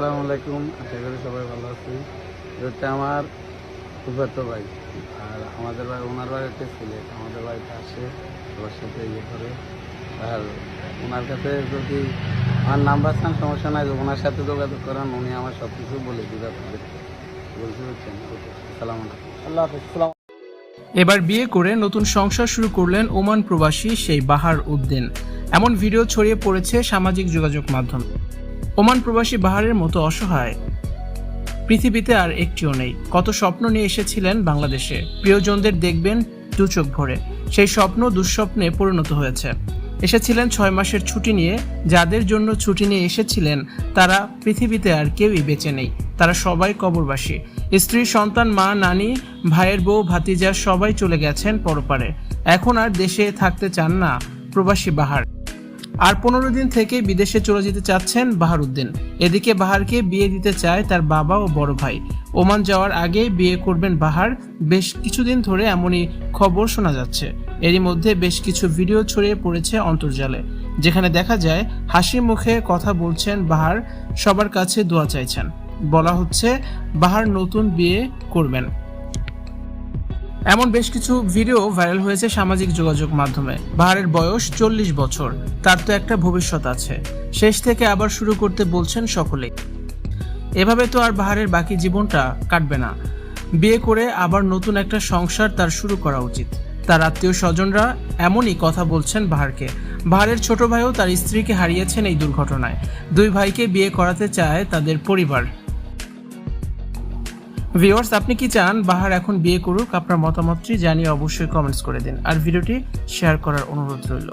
আসসালামু আলাইকুম। আশা করি সবাই ভালো আছি। হচ্ছে আমার ফুফাতো ভাই। আর আমাদের বাড়ি ওনার বাড়িতে সিলেট আমাদের বাড়িতে আসে সবার সাথে ইয়ে করে। আর ওনার কাছে যদি আমার নাম্বার চান সমস্যা নাই। ওনার সাথে যোগাযোগ করেন উনি আমার সব কিছু বলে দিবে আপনাদের বলতে হচ্ছেন আসসালামু আলাইকুম। আল্লাহ হাফেজ সালাম। এবার বিয়ে করে নতুন সংসার শুরু করলেন ওমান প্রবাসী সেই বাহার উদ্দিন। এমন ভিডিও ছড়িয়ে পড়েছে সামাজিক যোগাযোগ মাধ্যম। ওমান প্রবাসী বাহারের মতো অসহায়। পৃথিবীতে আর একটিও নেই। কত স্বপ্ন নিয়ে এসেছিলেন বাংলাদেশে। প্রিয়জনদের দেখবেন দু চোখ ভরে। সেই স্বপ্ন দুঃস্বপ্নে পরিণত হয়েছে। এসেছিলেন ছয় মাসের ছুটি নিয়ে। যাদের জন্য ছুটি নিয়ে এসেছিলেন, তারা পৃথিবীতে আর কেউই বেঁচে নেই। তারা সবাই কবরবাসী। স্ত্রী, সন্তান, মা, নানি, ভাইয়ের বউ, ভাতিজা, সবাই চলে গেছেন পরপারে। এখন আর দেশে থাকতে চান না প্রবাসী বাহার। আর পনেরো দিন থেকে বিদেশে চলে যেতে চাচ্ছেন বাহারুদ্দিন। এদিকে বাহারকে বিয়ে দিতে চায় তার বাবা ও বড় ভাই। ওমান যাওয়ার আগে বিয়ে করবেন বাহার। বেশ কিছুদিন ধরে এমনই খবর শোনা যাচ্ছে। এরই মধ্যে বেশ কিছু ভিডিও ছড়িয়ে পড়েছে অন্তর্জালে, যেখানে দেখা যায় হাসি মুখে কথা বলছেন বাহার, সবার কাছে দোয়া চাইছেন। বলা হচ্ছে, বাহার নতুন বিয়ে করবেন। এমন বেশ কিছু ভিডিও ভাইরাল হয়েছে সামাজিক যোগাযোগ মাধ্যমে। বাহারের বয়স চল্লিশ বছর। তার তো একটা ভবিষ্যৎ আছে। শেষ থেকে আবার শুরু করতে বলছেন সকলেই এভাবে তো আর বাহারের বাকি জীবনটা কাটবে না। বিয়ে করে আবার নতুন একটা সংসার তার শুরু করা উচিত। তার আত্মীয় স্বজনরা এমনই কথা বলছেন বাহারকে। বাহারের ছোট ভাইও তার স্ত্রীকে হারিয়েছেন এই দুর্ঘটনায়। দুই ভাইকে বিয়ে করাতে চায় তাদের পরিবার। ভিউয়ার্স আপনি কি চান? বাহার এখন বিয়ে করুক, আপনার মতামতটি জানিয়ে অবশ্যই কমেন্টস করে দিন। আর ভিডিওটি শেয়ার করার অনুরোধ রইল।